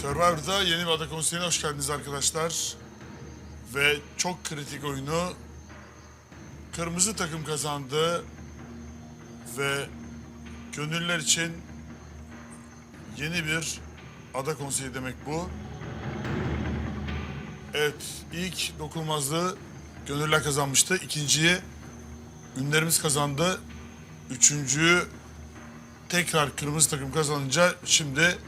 Survivor'da yeni bir ada konseyine hoş geldiniz arkadaşlar. Ve çok kritik oyunu kırmızı takım kazandı. Ve gönüller için yeni bir ada konseyi demek bu. Evet, ilk dokunulmazlığı gönüller kazanmıştı. İkinciyi ünlerimiz kazandı. Üçüncüyü tekrar kırmızı takım kazanınca şimdi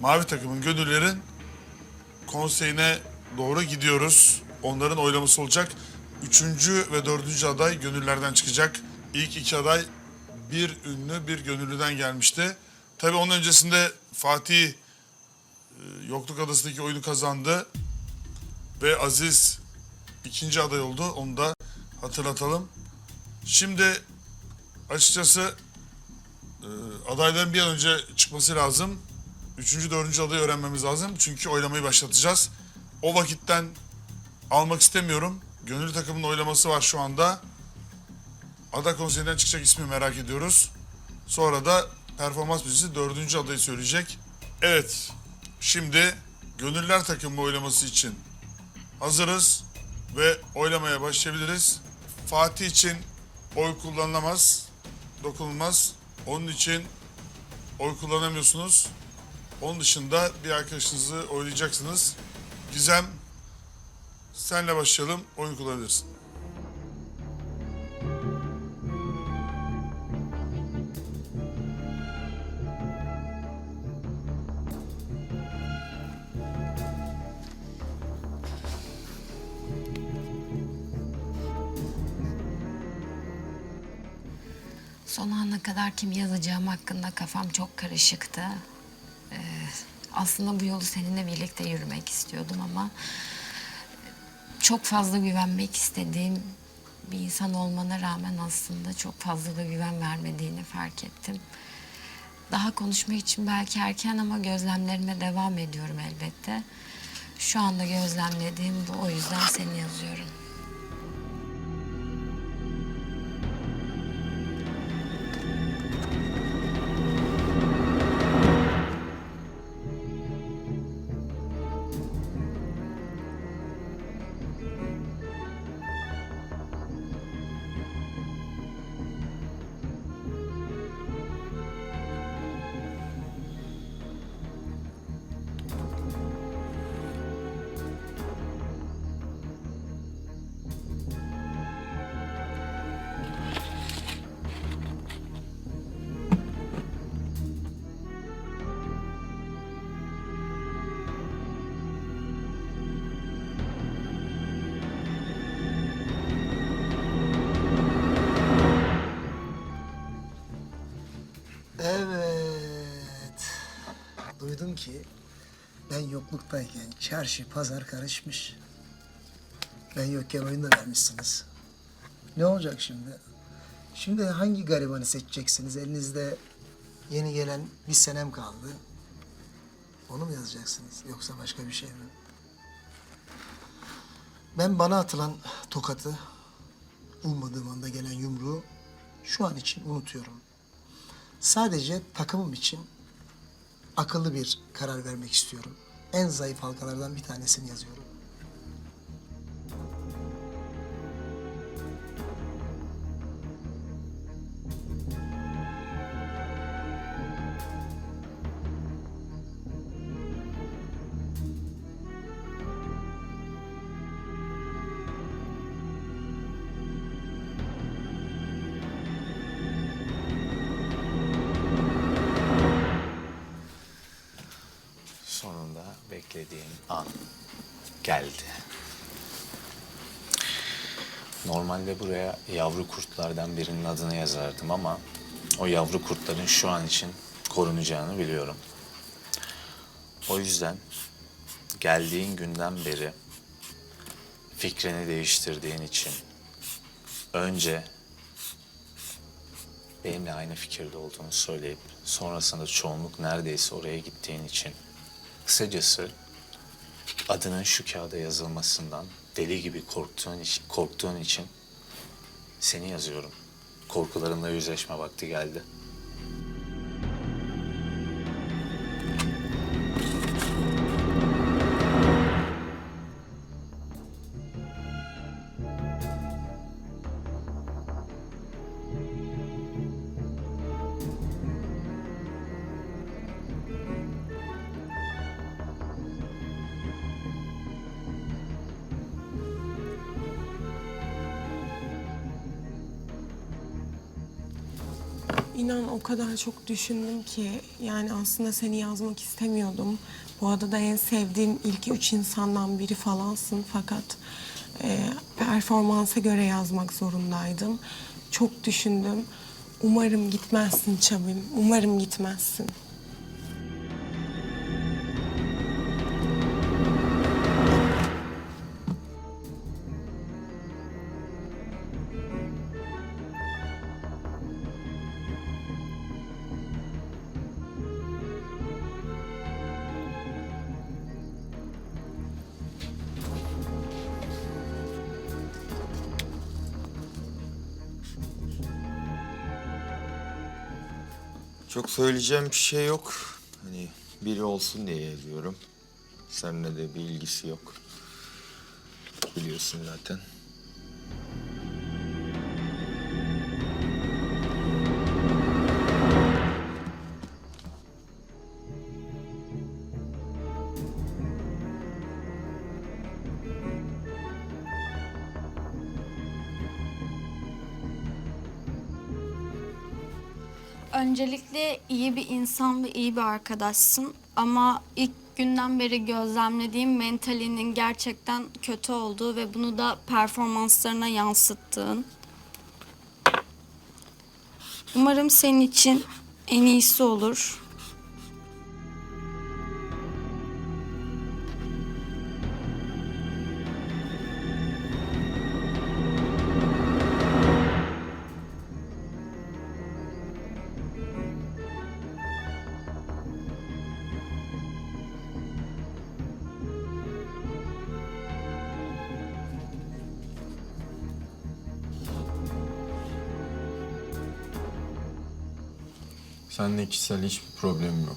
mavi takımın gönüllerin konseyine doğru gidiyoruz. Onların oylaması olacak. Üçüncü ve dördüncü aday gönüllerden çıkacak. İlk iki aday bir ünlü bir gönüllüden gelmişti. Tabii onun öncesinde Fatih e, Yokluk Adası'ndaki oyunu kazandı. Ve Aziz ikinci aday oldu. Onu da hatırlatalım. Şimdi açıkçası e, adayların bir an önce çıkması lazım. Üçüncü, dördüncü adayı öğrenmemiz lazım. Çünkü oylamayı başlatacağız. O vakitten almak istemiyorum. Gönüllü takımın oylaması var şu anda. Ada konseyinden çıkacak ismi merak ediyoruz. Sonra da performans bizi dördüncü adayı söyleyecek. Evet, şimdi gönüller takımı oylaması için hazırız ve oylamaya başlayabiliriz. Fatih için oy kullanılamaz, dokunulmaz. Onun için oy kullanamıyorsunuz. Onun dışında bir arkadaşınızı oylayacaksınız. Gizem, senle başlayalım. Oyun kullanabilirsin. Son ana kadar kim yazacağım hakkında kafam çok karışıktı. Aslında bu yolu seninle birlikte yürümek istiyordum ama çok fazla güvenmek istediğim bir insan olmana rağmen aslında çok fazla da güven vermediğini fark ettim. Daha konuşmak için belki erken ama gözlemlerime devam ediyorum elbette. Şu anda gözlemlediğim bu o yüzden seni yazıyorum. Duydum ki ben yokluktayken çarşı pazar karışmış. Ben yokken oyun da vermişsiniz. Ne olacak şimdi? Şimdi hangi garibanı seçeceksiniz? Elinizde yeni gelen bir senem kaldı. Onu mu yazacaksınız yoksa başka bir şey mi? Ben bana atılan tokatı, ummadığım anda gelen yumruğu şu an için unutuyorum. Sadece takımım için akıllı bir karar vermek istiyorum. En zayıf halkalardan bir tanesini yazıyorum. An geldi. Normalde buraya yavru kurtlardan birinin adını yazardım ama o yavru kurtların şu an için korunacağını biliyorum. O yüzden geldiğin günden beri fikrini değiştirdiğin için önce benimle aynı fikirde olduğunu söyleyip sonrasında çoğunluk neredeyse oraya gittiğin için kısacası adının şu kağıda yazılmasından deli gibi korktuğun için, korktuğun için seni yazıyorum. Korkularımla yüzleşme vakti geldi. İnan o kadar çok düşündüm ki yani aslında seni yazmak istemiyordum. Bu adada en sevdiğim ilk üç insandan biri falansın fakat e, performansa göre yazmak zorundaydım. Çok düşündüm. Umarım gitmezsin Çabim. Umarım gitmezsin. Çok söyleyeceğim bir şey yok. Hani biri olsun diye yazıyorum. Seninle de bir ilgisi yok. Biliyorsun zaten. Öncelikle iyi bir insan ve iyi bir arkadaşsın ama ilk günden beri gözlemlediğim mentalinin gerçekten kötü olduğu ve bunu da performanslarına yansıttığın. Umarım senin için en iyisi olur. Seninle kişisel hiçbir problemim yok.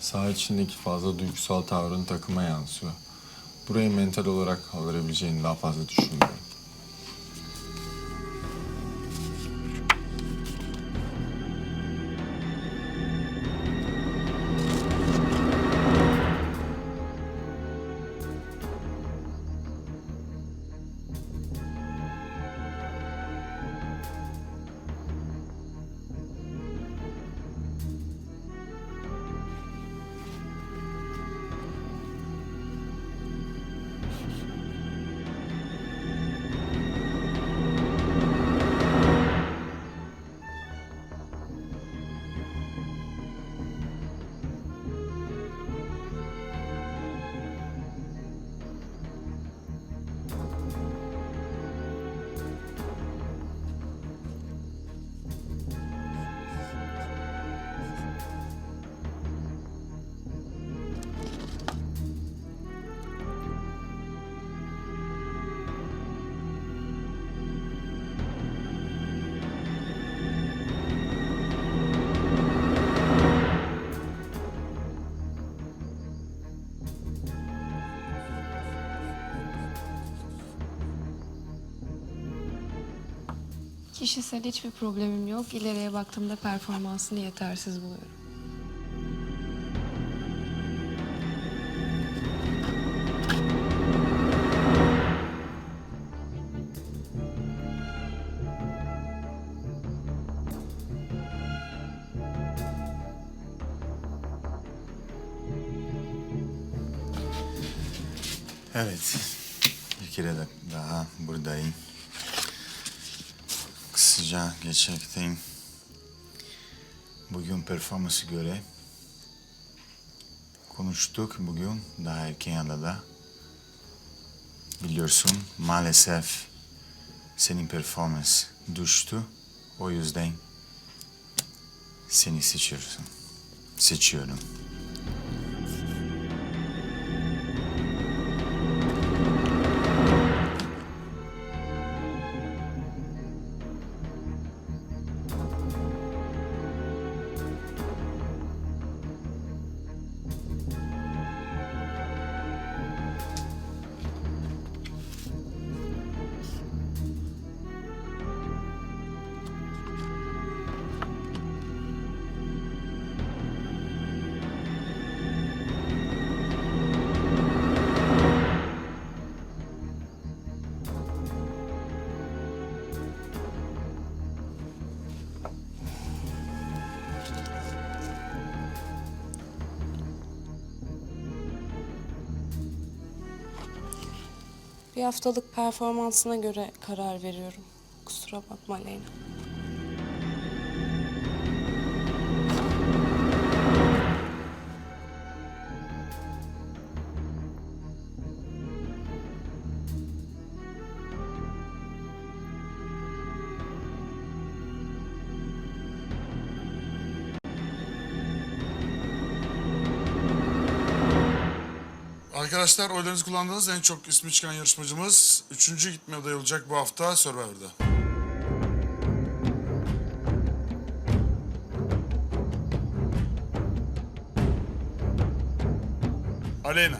Saha içindeki fazla duygusal tavrın takıma yansıyor. Burayı mental olarak kaldırabileceğini daha fazla düşünmüyorum. Kişisel hiçbir problemim yok. İleriye baktığımda performansını yetersiz buluyorum. Evet. Bir kere daha buradayım. Kısaca geçecektim. Bugün performansı göre konuştuk bugün daha erken yanda Biliyorsun maalesef senin performans düştü. O yüzden seni seçiyorsun. Seçiyorum. Bir haftalık performansına göre karar veriyorum. Kusura bakma Leyla. Arkadaşlar oylarınızı kullandığınız en çok ismi çıkan yarışmacımız üçüncü gitme adayı olacak bu hafta Survivor'da. Aleyna.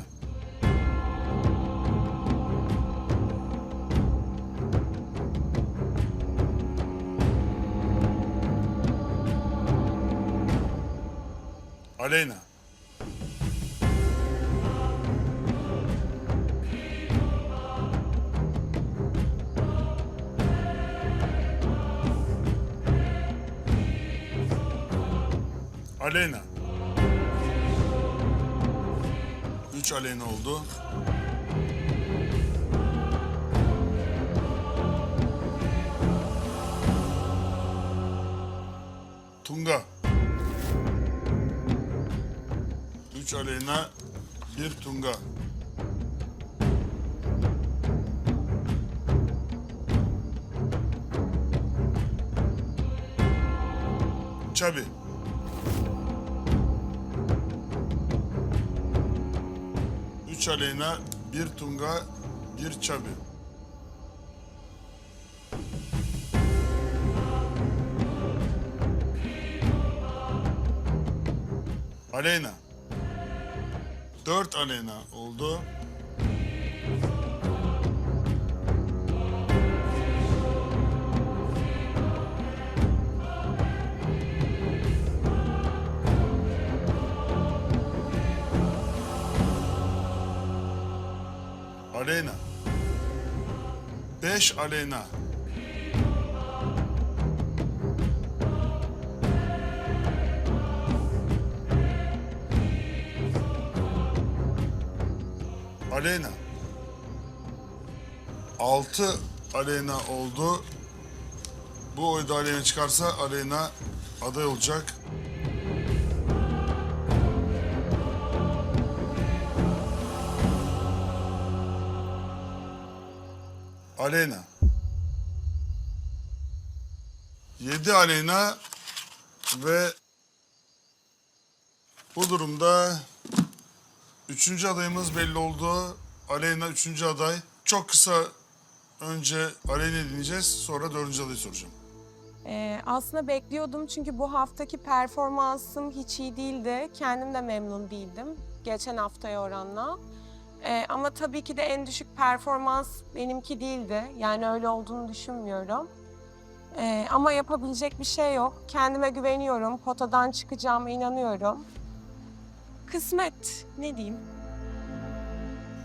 Aleyna. Aleyna. Üç Aleyna oldu. Tunga. Üç Aleyna, bir Tunga. Çabi. Üç Aleyna, bir Tunga, bir Çabi. Aleyna. Dört Aleyna oldu. Aleyna. Beş Aleyna. Aleyna. Altı Aleyna oldu. Bu oyda Aleyna çıkarsa Aleyna aday olacak. Aleyna. Yedi Aleyna ve bu durumda üçüncü adayımız belli oldu. Aleyna üçüncü aday. Çok kısa önce Aleyna'yı dinleyeceğiz. Sonra dördüncü adayı soracağım. Ee, aslında bekliyordum çünkü bu haftaki performansım hiç iyi değildi. Kendim de memnun değildim geçen haftaya oranla. Ee, ama tabii ki de en düşük performans benimki değildi. Yani öyle olduğunu düşünmüyorum. Ee, ama yapabilecek bir şey yok. Kendime güveniyorum. Potadan çıkacağıma inanıyorum. Kısmet ne diyeyim?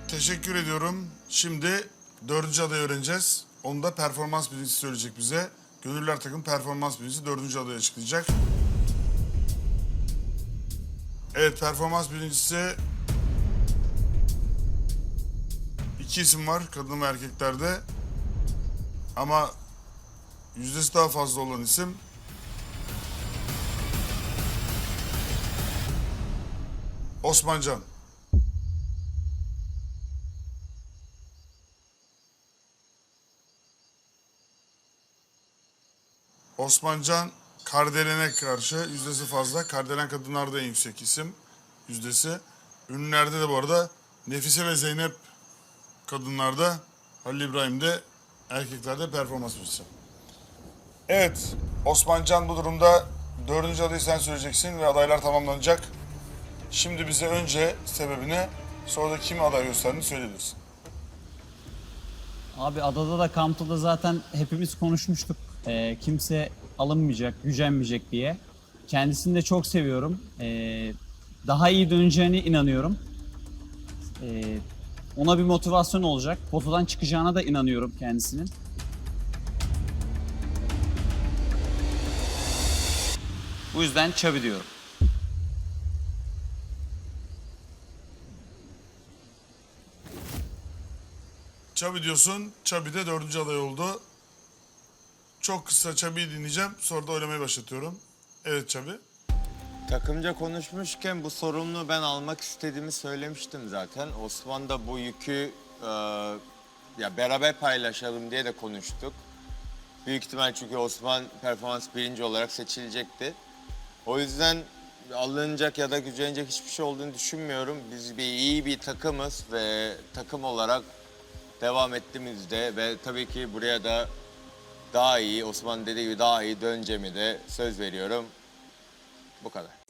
Teşekkür ediyorum. Şimdi dördüncü adayı öğreneceğiz. Onu da performans birincisi söyleyecek bize. Gönüller takım performans birincisi dördüncü adayı açıklayacak. Evet performans birincisi iki isim var kadın ve erkeklerde. Ama yüzdesi daha fazla olan isim Osmancan. Osmancan Kardelen'e karşı yüzdesi fazla. Kardelen kadınlarda en yüksek isim yüzdesi. Ünlülerde de bu arada Nefise ve Zeynep kadınlarda, Halil İbrahim'de erkeklerde performans birincisi. Evet, Osmancan bu durumda dördüncü adayı sen söyleyeceksin ve adaylar tamamlanacak. Şimdi bize önce sebebini, sonra da kim aday gösterdiğini söyleyebilirsin. Abi adada da kampta da zaten hepimiz konuşmuştuk. Ee, kimse alınmayacak, gücenmeyecek diye. Kendisini de çok seviyorum. Ee, daha iyi döneceğine inanıyorum. Ee, ona bir motivasyon olacak. Potadan çıkacağına da inanıyorum kendisinin. Bu yüzden Çabi diyorum. Çabi diyorsun. Çabi de dördüncü aday oldu. Çok kısa Çabi'yi dinleyeceğim. Sonra da oylamayı başlatıyorum. Evet Çabi. Takımca konuşmuşken bu sorumluluğu ben almak istediğimi söylemiştim zaten. Osman da bu yükü e, ya beraber paylaşalım diye de konuştuk. Büyük ihtimal çünkü Osman performans birinci olarak seçilecekti. O yüzden alınacak ya da gücenecek hiçbir şey olduğunu düşünmüyorum. Biz bir iyi bir takımız ve takım olarak devam ettiğimizde ve tabii ki buraya da daha iyi, Osman dediği gibi daha iyi döneceğimi de söz veriyorum. Bu kadar.